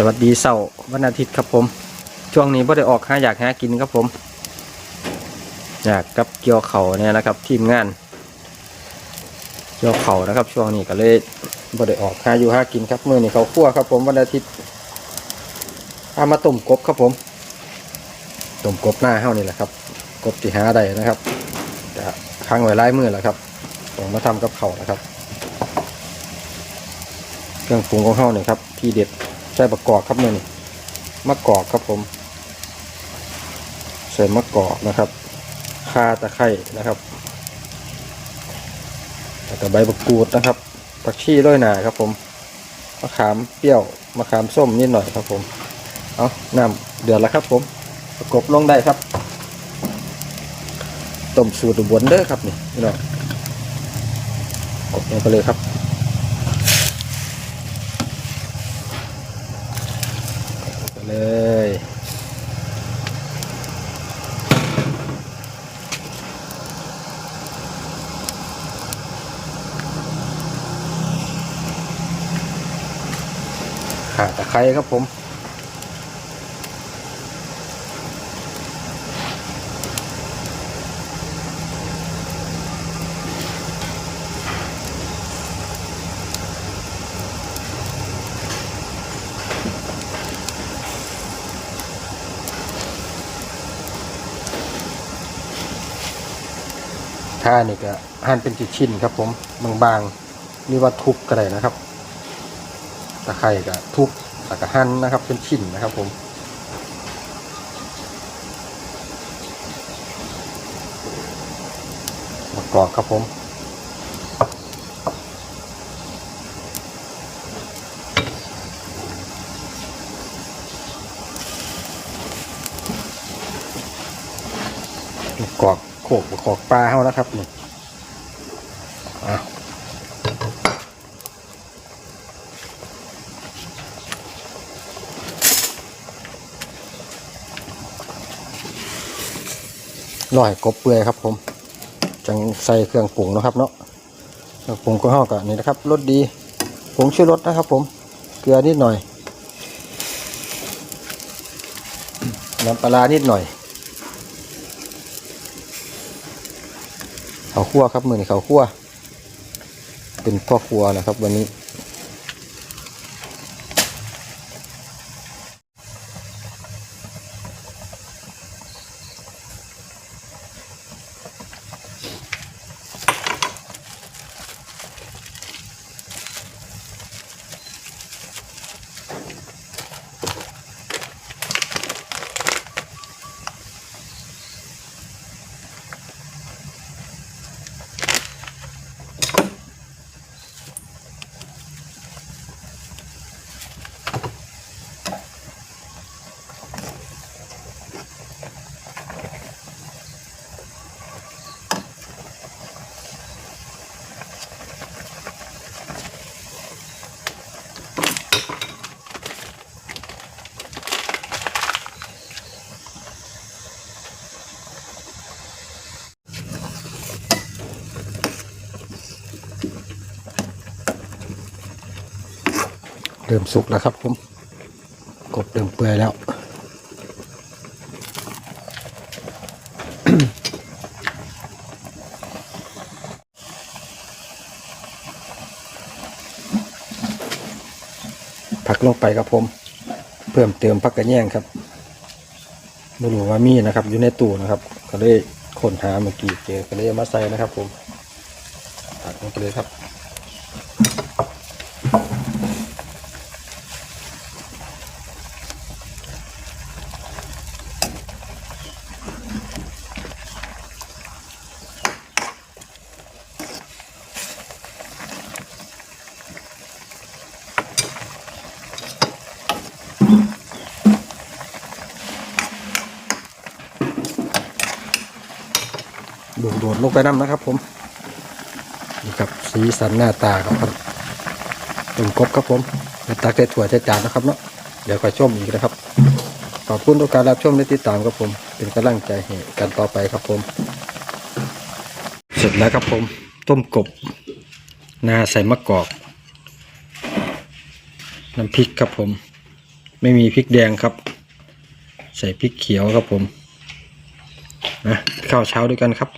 สวัสดีเสาร์วันอาทิตย์ครับผม ช่วงนี้พ่ได้ออกหาอยากหากินครับผม อยากกับเกี่ยวเข่าเนี่ยนะครับ ทีมงาน เกี่ยวเข่านะครับ ช่วงนี้ก็เลยพ่ได้ออกหาอยู่หากินครับมื่อนี้เขาคั่วครับผมวันอาทิตย์เอามาต้มกบครับผมต้มกบหน้าเฮ้านี่แหละครับ กบที่หาได้นะครับจะค้างไว้ไล่มือแหละครับผมมาทำกับเข่านะครับ เครื่องปรุงของเฮาเนี่ยครับ ที่เด็ด ใส่ประกอบครับเนี่ยนี่มะกอกครับผม ใส่มะกอกนะครับข่าตะไคร่นะครับแล้วก็ใบมะกรูดนะครับผักชีโรยหนาครับผมมะขามเปรี้ยวมะขามส้มนิดหน่อยครับผม เอาน้ำเดือดแล้วครับผม ประกบลงได้ครับต้มสูตรอุบลเด้อครับนี่พี่น้องกบลงไปเลยครับ ข่าตะไคร้ครับผมท่านี่ก็หั่นเป็นชิ้นๆครับผมบางๆหรือว่าทุบก็ได้นะครับ ตะไคร่ก็ทุบแล้วก็หั่นนะครับเป็นชิ้นนะครับผมมะกอกครับผมกอกโขกกอกปลาเฮานะครับนี่อะ ลอยกบเปื่อยครับ ผมจังใส่เครื่องปรุงนะครับเนาะเครื่องปรุงก็ห่อกับนี่นะครับรสดีผงชูรสนะครับ ผมเกลือนิดหน่อยน้ำปลานิดหน่อยเขาวคั่วครับมือนี่ข้าวคั่วเป็นพ่อครัวนะครับ วันนี้ เริ่มสุกแล้วครับผม กบเริ่มเปื่อยแล้วผักลงไปครับผม เพิ่มเติมผักกระแยงครับไม่รู้ว่ามีนะครับ อยู่ในตู้นะครับ ก็เลยค้นหาเมื่อกี้เจอก็เลยมาใส่นะครับผมผักลงไปเลยครับ ดดโดดลงไปน้ำนะครับ ผมนี่ครับสีสันหน้าตาครับครบต้มกบครับผมเดี๋ยวตักใส่ถั่วใส่จานนะครับเนาะเดี๋ยวคอยชมอีกนะครับ ขอบคุณทุกการรับชมและติดตามครับผม เป็นกำลังใจให้กันต่อไปครับผม เสร็จแล้วครับผม ต้มกบนาใส่มะกอกน้ำพริกครับผม ไม่มีพริกแดงครับ ใส่พริกเขียวครับผม นะข้าวเช้าด้วยกันครับ